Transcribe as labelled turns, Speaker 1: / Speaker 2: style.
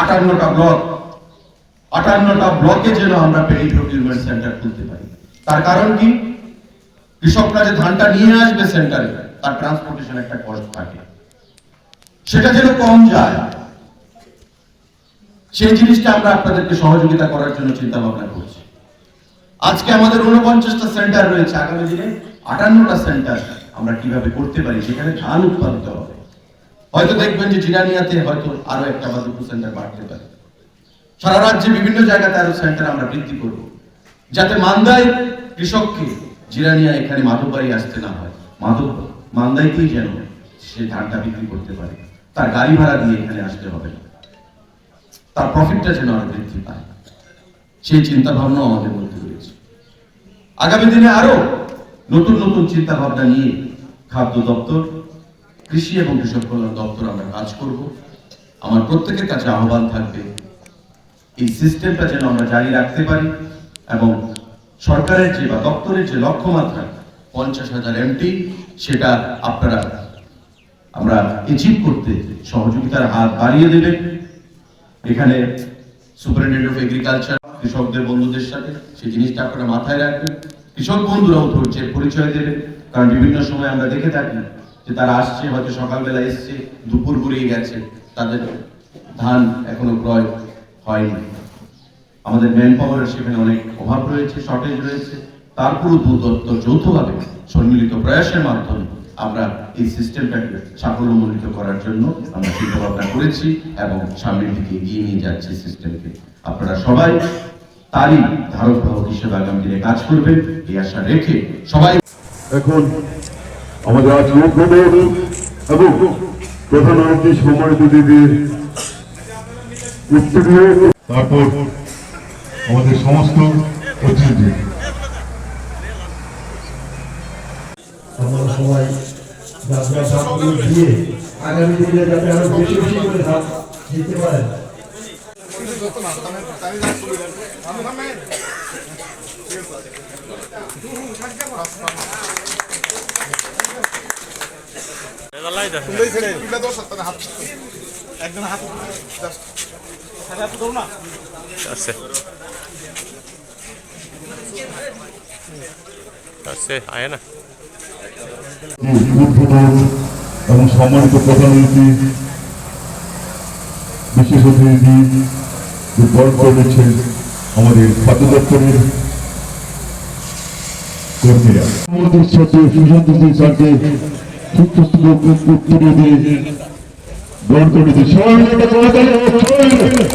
Speaker 1: আটান্নটা block, আটান্নটা ব্লকে যেন আমরা পেরি সেন্টার খুলতে পারি। তার কারণ কি? কৃষকরা যে ধানটা নিয়ে আসবে সেন্টারে, তার ট্রান্সপোর্টেশন একটা কস্ট থাকে। সেটা যেন কম যায়, সেই জিনিসটা আমরা আপনাদেরকে সহযোগিতা করার জন্য চিন্তা ভাবনা করছি। আজকে আমাদের উনপঞ্চাশটা সেন্টার রয়েছে। আগামী দিনে আটান্নটা সেন্টার আমরা কীভাবে করতে পারি, সেখানে ধান উৎপাদিত হবে। হয়তো দেখবেন যে জিরানিয়াতে হয়তো আরও একটা বা দুটো সেন্টার বাড়তে পারে। সারা রাজ্যে বিভিন্ন জায়গাতে আরও সেন্টার আমরা বৃদ্ধি করব। যাতে মান্দায় কৃষককে জিরানিয়া এখানে মাধববাড়ি আসতে না হয়। মাধব, মান্দাইতেই যেন সে ধানটা বিক্রি করতে পারে। তার গাড়ি ভাড়া দিয়ে এখানে আসতে হবে। না তার প্রফিটটা যেন আরও বৃদ্ধি পায়। সেই চিন্তা ভাবনাও আমাদের মধ্যে রয়েছে। আগামী দিনে আরও নতুন নতুন চিন্তা ভাবনা নিয়ে খাদ্য দপ্তর কৃষি এবং কৃষক কল্যাণ দপ্তর আমরা কাজ করব। আমার প্রত্যেকের কাছে আহ্বান থাকবে, এই সিস্টেমটা যেন আমরা জারি রাখতে পারি এবং সরকারের যে বা দপ্তরের যে লক্ষ্যমাত্রা, পঞ্চাশ হাজার এমটি, সেটা আপনারা, আমরা অ্যাচিভ করতে সহযোগিতার হাত বাড়িয়ে দেবেন। এখানে সুপারিনটেন্ডেন্ট অফ এগ্রিকালচার কৃষকদের বন্ধুদের সাথে সেই জিনিসটা আপনারা মাথায় রাখবেন। কৃষক বন্ধুরাও ধৈর্যের পরিচয় দেবেন, কারণ বিভিন্ন সময় আমরা দেখে থাকি যে তারা আসছে, হয়তো সকালবেলা এসছে, দুপুর গড়িয়ে গেছে, তাদের ধান এখনও ক্রয় হয়নি। আমাদের ম্যান পাওয়ারের সেখানে অনেক অভাব রয়েছে শর্টেজ রয়েছে। তারপরও দু দপ্তর যৌথভাবে সম্মিলিত প্রয়াসের মাধ্যমে আমরা এই সিস্টেমটাকে সাফল্যমণ্ডিত করার জন্য আমরা চিন্তা ভাবনা করেছি এবং সামনের দিকে এগিয়ে নিয়ে যাচ্ছি সিস্টেমকে আপনারা সবাই তারই ধারক হিসেবে আগামী দিনে কাজ করবেন, এই আশা রেখে সবাই
Speaker 2: এখন আমাদের আজ লোকপ্রদর এবং প্রধানমন্ত্রী সম্মানিত দিদির উত্তরীয় তারপর আমাদের সমস্ত অতিথি।
Speaker 3: আমরা সবাই যাত্রা দিয়ে আগামী দিনে যাতে আরও বেশি বেশি করে ধাপ দিতে পারেন।
Speaker 4: আছে আছে। আয় না।
Speaker 2: এবং সম্মানিত প্রধানমন্ত্রী বিশেষ অতিথি যে বরণ করে আমাদের খাদ্য দপ্তরের কর্মীরা। আমাদের সাথে সুশান্ত সিং সবাই